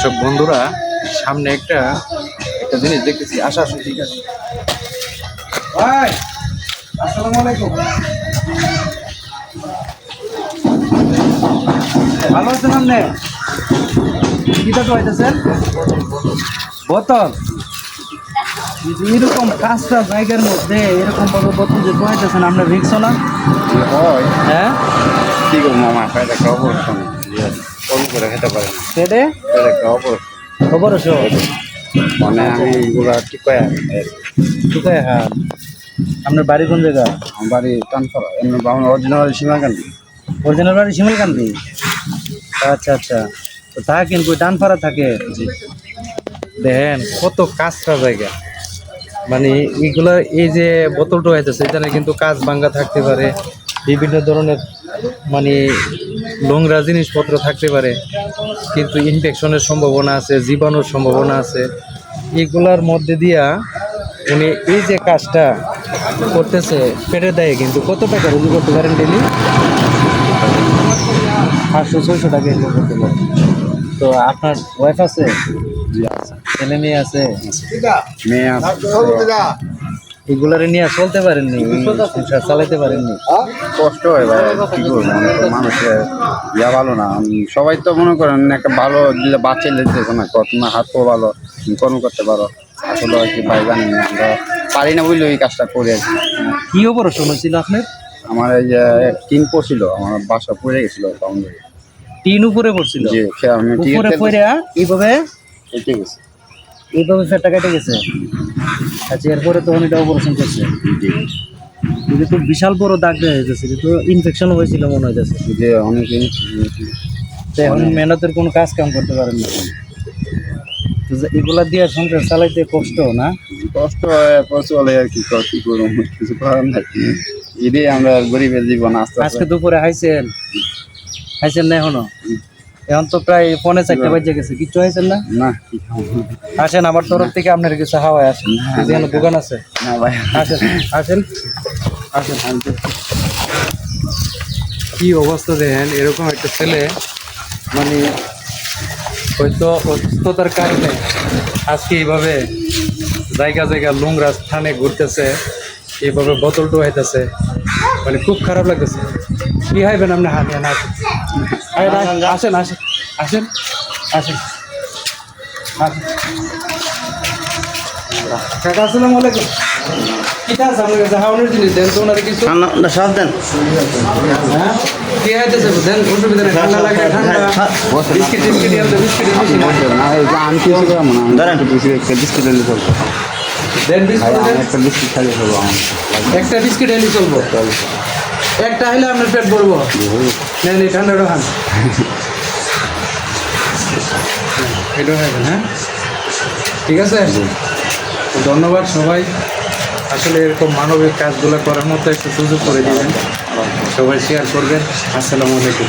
দর্শক বন্ধুরা সামনে একটা একটা জিনিস দেখতেছি। আসা আসুন ঠিক আছে। ভাই আসসালামু আলাইকুম। ভালো আছেন আপনি? কিটা তো হইতেছেন বোতল? এরকম কাজটা জায়গার মধ্যে এরকম ভাবে বোতল যে পাইতেছেন আপনার রিক্স না হয়? হ্যাঁ? কি করব মামা? একটা অপারেশন কম করে খেতে পারে। না একটা মানে আমি এগুলা ঠিক করে হ্যাঁ আপনার বাড়ি কোন জায়গা? আমার বাড়ি এমনি আমার অরিজিনাল সীমাকান্দি অরিজিনাল বাড়ি শিমলকান্দি? আচ্ছা আচ্ছা। তো তা কিন্তু ডানপাড়া থাকে? দেখেন কত কাজটা জায়গা। মানে এইগুলা এই যে বোতলটা হইতেছে এখানে কিন্তু কাজ ভাঙ্গা থাকতে পারে। বিভিন্ন ধরনের মানে নোংরা জিনিসপত্র থাকতে পারে কিন্তু ইনফেকশনের সম্ভাবনা আছে জীবাণুর সম্ভাবনা আছে। এগুলার মধ্যে দিয়া উনি এই যে কাজটা করতেছে পেটে দেয় কিন্তু কত টাকা রুজি করতে পারেন ডেলি পাঁচশো ছয়শো টাকা ইনকাম করতে পারেন। তো আপনার ওয়াইফ আছে? ছেলে মেয়ে আছে? মেয়ে আছে এগুলারে নিয়ে চলতে পারেননি সংসার চালাইতে পারেননি। কষ্ট হয় ভাই কি করব? মানে মানুষের ইয়া ভালো না। সবাই তো মনে করেন একটা ভালো দিলে বাচ্চা দিতেছে না কত না হাত পা ভালো কর্ম করতে পারো। আসলে আর কি ভাই জানি না আমরা পারি না বুঝলে এই কাজটা করে আর কি। অপারেশন হয়েছিল আপনার? আমার এই যে টিন পড়ছিল আমার বাসা পড়ে গেছিল টিন উপরে পড়ছিল? যে খেয়ে আমি উপরে পড়ে এইভাবে কেটে গেছে। এইভাবে ফেটটা কেটে গেছে। আচ্ছা এরপরে তখন এটা অপারেশন করছে। এটা তো বিশাল বড় দাগ দেওয়া হয়েছে তো ইনফেকশন হয়েছিল মনে হইতেছে। যে অনেকদিন। তো এখন মেহনতের কোনো কাজ কাম করতে পারেন না। তো এগুলা দিয়ে সংসার চালাইতে কষ্ট না? কষ্ট হয় চলে আর কি কি করব কিছু করার নাই। এটাই আমরা গরিবের জীবন আস্তে আজকে দুপুরে হাইছেন হাইছেন না এখনও? এখন তো প্রায় পৌনে চারটে বাজে গেছে। কিচ্ছু হাইছেন না? না আসেন আমার তরফ থেকে আপনার কিছু হাওয়ায় আসেন। যেখানে দোকান আছে। না ভাই। আসেন আসেন। আসেন। কি অবস্থা দেখেন? এরকম একটা ছেলে মানে হয়তো অসুস্থতার কারণে আজকে এইভাবে জায়গা জায়গা নোংরা স্থানে ঘুরতেছে এইভাবে বোতল টোহাইতেছে। মানে খুব খারাপ লাগতেছে। কি হাইবেন আপনি? হাত না। আসেন আসেন আসেন আসেন আসেন। কাকা আসসালামু আলাইকুম। কিটা আছে আপনার কাছে হাওনের জিনিস দেন তো ওনারে কিছু সব দেন। হ্যাঁ? কি হইতেছে দেন অসুবিধা নেই ঠান্ডা লাগে ঠান্ডা। বিস্কিট টিস্কিট দিয়ে বিস্কিট বেশি না না এই আমি কিছু করব না। দাঁড়ান বিস্কিট বিস্কিট দেন। বিস্কুট বিস্কিট খালি একটা বিস্কিট এনে চলবো। একটা হলে আপনার পেট ভরবো। নেন, এই ঠান্ডাটা এটা হ্যাঁ ঠিক আছে? ধন্যবাদ সবাই। আসলে এরকম মানবিক কাজগুলো করার মতো একটু সুযোগ করে দিবেন। সবাই শেয়ার করবেন। আসসালামু আলাইকুম।